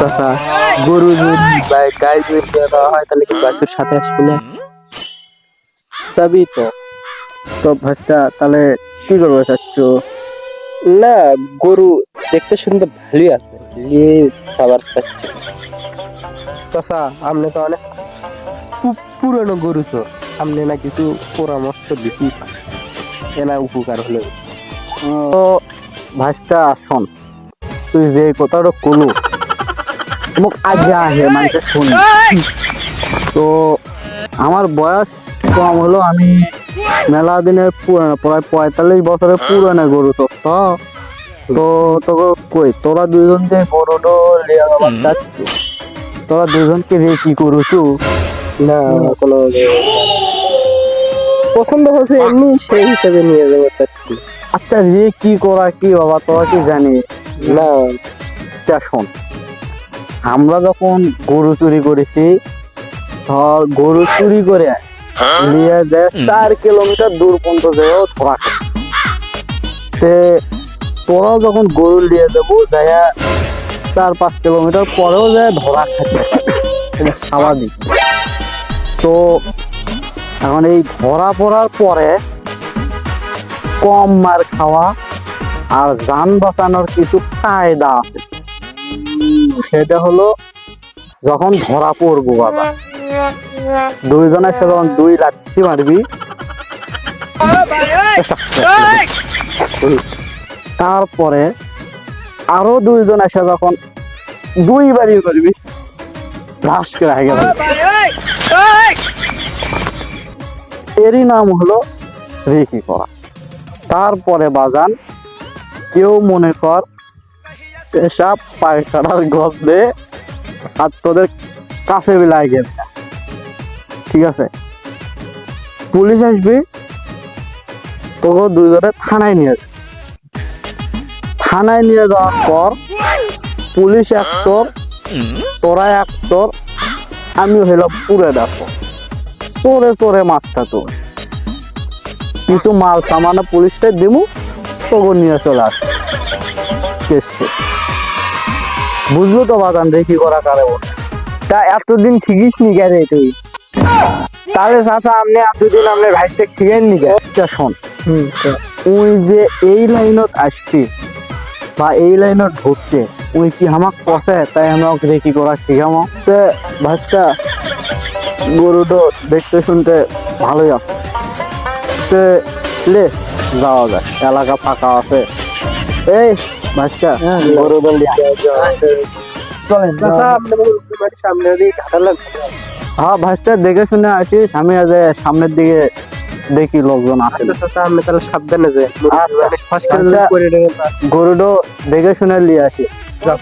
চাচা, গরু যদি গাই যদি দেওয়া হয়, তাহলে কি বাছুর সাথে আসবে না? যাবি তো। তো ভাস্তা তাহলে কি করব চাচ্ছ না, গরু দেখতে শুনতে ভালোই আছে। নিয়ে সাবার চাচ্ছ চাচা আপনি তো অনেক পুরনো গরু চোর আপনি না কিছু পরামর্শ দিতে এনা উপকার হলে। তো ভাইস্তা, শোন, তুই যে কথাটা কলু মোক আগে আহে মানুষে শুনি। তো আমার বয়স কম হলো আমি মেলা দিনের প্রায় পঁয়তাল্লিশ বছরের পুরানো গরু তো। তো তোকে কই তোরা দুইজন যে গরুটো লিয়া তোরা দুইজনকে রে কি করুছু? না কোনো পছন্দ হয়েছে এমনি সেই হিসেবে নিয়ে যাব চাচ্ছি। আচ্ছা রে কি করা কি বাবা তোরা কি জানি না। শোন। আমরা যখন গরু চুরি করেছি ধর গরু চুরি করে নিয়ে যায় চার কিলোমিটার দূর পর্যন্ত যেও ধরা খাইছে। তে তোরাও যখন গরু নিয়ে যাব যায় চার পাঁচ কিলোমিটার পরেও যায় ধরা। এটা স্বাভাবিক তো এখন এই ধরা পড়ার পরে কম মার খাওয়া আর যান বাঁচানোর কিছু কায়দা আছে সেটা হলো যখন ধরা পড়ব বাবা। দুইজনের সাথে যখন দুই লাঠি মারবি, তারপরে আরও দুইজন এসে যখন দুই বাড়ি করবি রাস করে আগে এরই নাম হলো রেকি করা। তারপরে বাজান, কেউ মনে কর পেশাব পায়খানার গন্ধে আর তোদের কাছে বিলাই গেছে ঠিক আছে? পুলিশ আসবে, তোকে দুইজনে থানায় নিয়ে যাবে। থানায় নিয়ে যাওয়ার পর পুলিশ এক চোর তোরা এক চোর আমি হইলাম পুরে ডাকো। চোরে চোরে মাছটা তো কিছু মাল সামানে পুলিশটা দিমু, তোকে নিয়ে চলে আস কেসকে বুঝলো তো বাজান রে কি করা কারে বলে। তা এতদিন শিখিস নি কে রে তুই? তাহলে চাচা আপনি এতদিন আপনি ভাইস্টেক শিখেন নি কে? আচ্ছা শোন। ওই যে এই লাইনত আসবি বা এই লাইনত ঢুকছে ওই কি আমাক পচে তাই আমরা ওকে কি করা শিখামো? তে ভাস্তা গরুটো দেখতে শুনতে ভালোই আছে। তে লে যাওয়া যায় এলাকা ফাঁকা আছে। এই ভাস্তা বড় দল চলেন। সামনে হ্যাঁ ভাস্তা দেখে শুনে আসি আমি আজ সামনের দিকে দেখি লোকজন আসে আমি চাচা তাহলে সাবধানে যাই আচ্ছা। আচ্ছা। দেবেন গরুটো দেখে শুনে নিয়ে আসিস যাও।